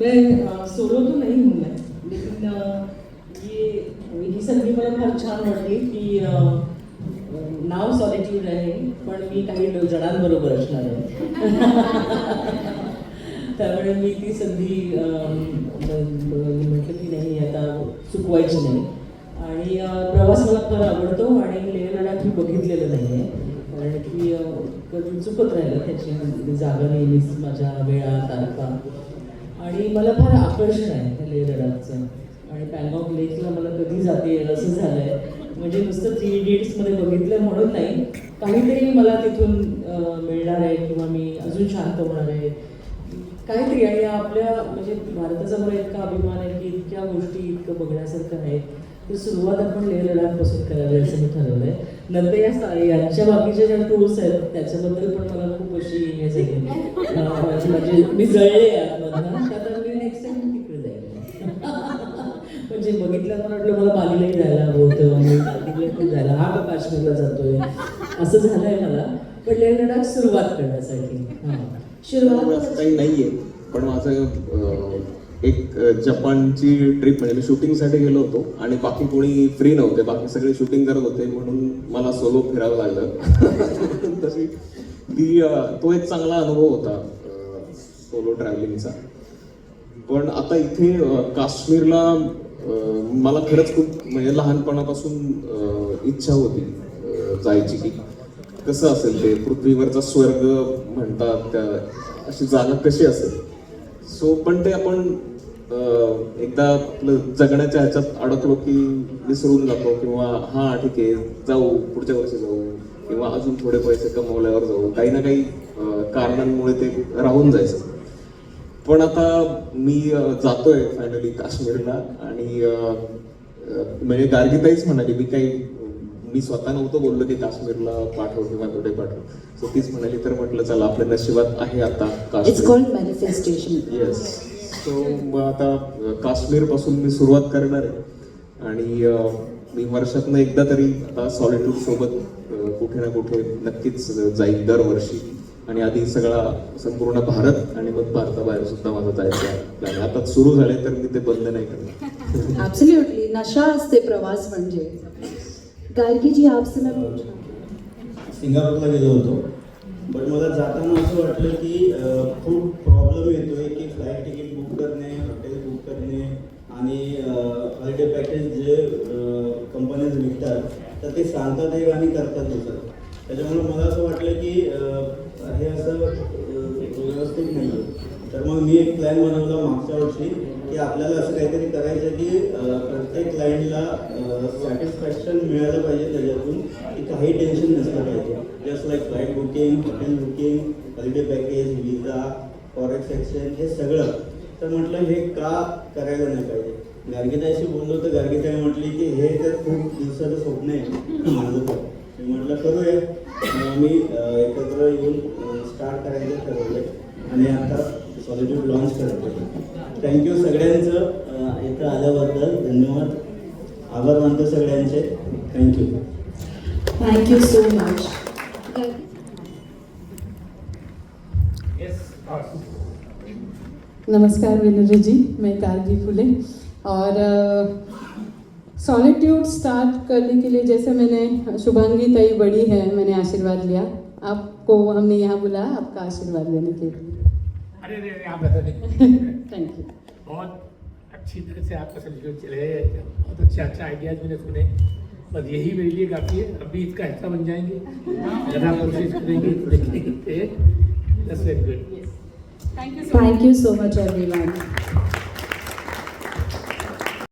मैं सोलो तो नहीं हूँ मैं लेकिन ये ही संधी मला फार छान वाटली की नाव सॉलिट्यूड आहे पण मी काही जणांबरोबर असणार आहे त्यामुळे मी ती संधी म्हटलं की नाही आता चुकवायची नाही। आणि प्रवास मला फार आवडतो आणि लेह मी बघितलेलं नाही आहे. कारण की कधी चुकत राहिलं त्याची जागा नेहमीच माझ्या वेळा तारखा. आणि मला फार आकर्षण आहे त्या लेह लडाखचं. आणि पॅनगॉक लेकला मला कधी जाते येईल असं झालंय. म्हणजे नुसतं थ्री इडियट्समध्ये बघितलं म्हणून नाही. काहीतरी मला तिथून मिळणार आहे किंवा मी अजून शांत होणार आहे. काहीतरी आणि आपल्या म्हणजे भारताचा मला इतका अभिमान आहे की इतक्या गोष्टी इतकं बघण्यासारखं आहे. तर सुरुवात आपण लेह लडाखपासून करावी असं मी ठरवलंय. नंतर या यांच्या बाकीच्या ज्या टूर्स आहेत त्याच्याबद्दल पण मला खूप अशी हे झाली. म्हणजे मी जळले आतमधनं तर आता मी नेक्स्ट टाइम तिकडे जाईल म्हणजे बघितल्यावर मला वाटलं मला बालीलाही जायला हवं होतं आणि कुठे जायला. हा का काश्मीरला जातोय. असं झालंय मला. पण लेह लडाख सुरुवात करण्यासाठी. सुरुवात असं काही नाहीये. पण माझं एक जपानची ट्रिप म्हणजे मी शूटिंगसाठी गेलो होतो आणि बाकी कोणी फ्री नव्हते. बाकी सगळे शूटिंग करत होते. म्हणून मला सोलो फिरावं लागलं. तशी ती तो एक चांगला अनुभव होता सोलो ट्रॅव्हलिंगचा पण आता इथे काश्मीरला मला खरंच खूप म्हणजे लहानपणापासून इच्छा होती जायची की कसं असेल ते? पृथ्वीवरचा स्वर्ग म्हणतात त्या अशी जागा कशी असेल? सो पण ते आपण एकदा आपलं जगण्याच्या ह्याच्यात अडकलो की विसरून जातो किंवा हा ठीक आहे जाऊ पुढच्या वर्षी जाऊ किंवा अजून थोडे पैसे कमवल्यावर जाऊ. काही ना काही कारणांमुळे ते राहून जायचं. पण आता मी जातोय फायनली काश्मीरला आणि म्हणजे गार्गीताईच म्हणाली मी काही मी स्वतः नव्हतं बोललो की काश्मीरला पाठव किंवा कुठे पाठव. सो तीच म्हणाली तर म्हटलं चला आपल्या नशिबात आहे आता काश्मीर. येस सो मग आता काश्मीरपासून मी सुरुवात करणार आहे. आणि मी वर्षातनं एकदा तरी आता सॉलिट्यूड सोबत कुठे ना कुठे नक्कीच जाईल दरवर्षी. आणि आधी सगळा संपूर्ण भारत आणि मग भारताबाहेर सुद्धा माझा जायचा प्लॅन आता सुरू झाले तर मी ते बंद नाही करणार. ऍब्सोल्युटली नशा असते प्रवास म्हणजे. गार्गीजी आपसे मैं सिंगापूरला गेलो होतो. बट मला जाताना असं वाटलं की खूप प्रॉब्लेम येतोय की फ्लाईट तिकीट बुक करणे हॉटेल बुक करणे आणि हॉलिडे पॅकेज जे कंपनीज विकतात तर ते सांगतात एक आणि करतात दुसरं. त्याच्यामुळे मला असं वाटलं की हे असं व्यवस्थित नाही आहे तर मग मी एक प्लॅन बनवला मागच्या वर्षी की आपल्याला असं काहीतरी करायचं की प्रत्येक क्लायंटला सॅटिस्फॅक्शन मिळालं पाहिजे त्याच्यातून की काही टेन्शन नसलं पाहिजे. Just like flight booking hotel booking holiday package visa forex exchange हे सगळं. तर म्हटलं हे का करायला नाही पाहिजे? गार्गीताईशी बोललो तर गार्गीताई म्हटली की हे तर खूप दिवसाचं स्वप्न आहे. माझं तर. मी म्हटलं करूया. आम्ही एकत्र येऊन स्टार्ट करायचं ठरवलंय आणि आता सॉलिट्यूड लॉन्च करतो थँक्यू सगळ्यांचं. इथं आल्याबद्दल धन्यवाद. आभार मानतो सगळ्यांचे. Thank you thank you so much नमस्कार विनोद जी मैं कारगी फुले. और सॉलिट्यूड स्टार्ट करने के लिए जैसे मैंने शुभांगी तई बड़ी है मैंने आशीर्वाद लिया। आपको हमने यहाँ बुलाया आपका आशीर्वाद लेने के लिए। अरे अरे आप बता दें थैंक यू बहुत अच्छी तरह से आपका सब्जेक्ट चले बहुत अच्छे अच्छे आइडियाज़ मैंने सुने। बस यही मेरे लिए काफ़ी है। अभी इसका हिस्सा बन जाएँगे। आप कोशिश करेंगे thank you so much everyone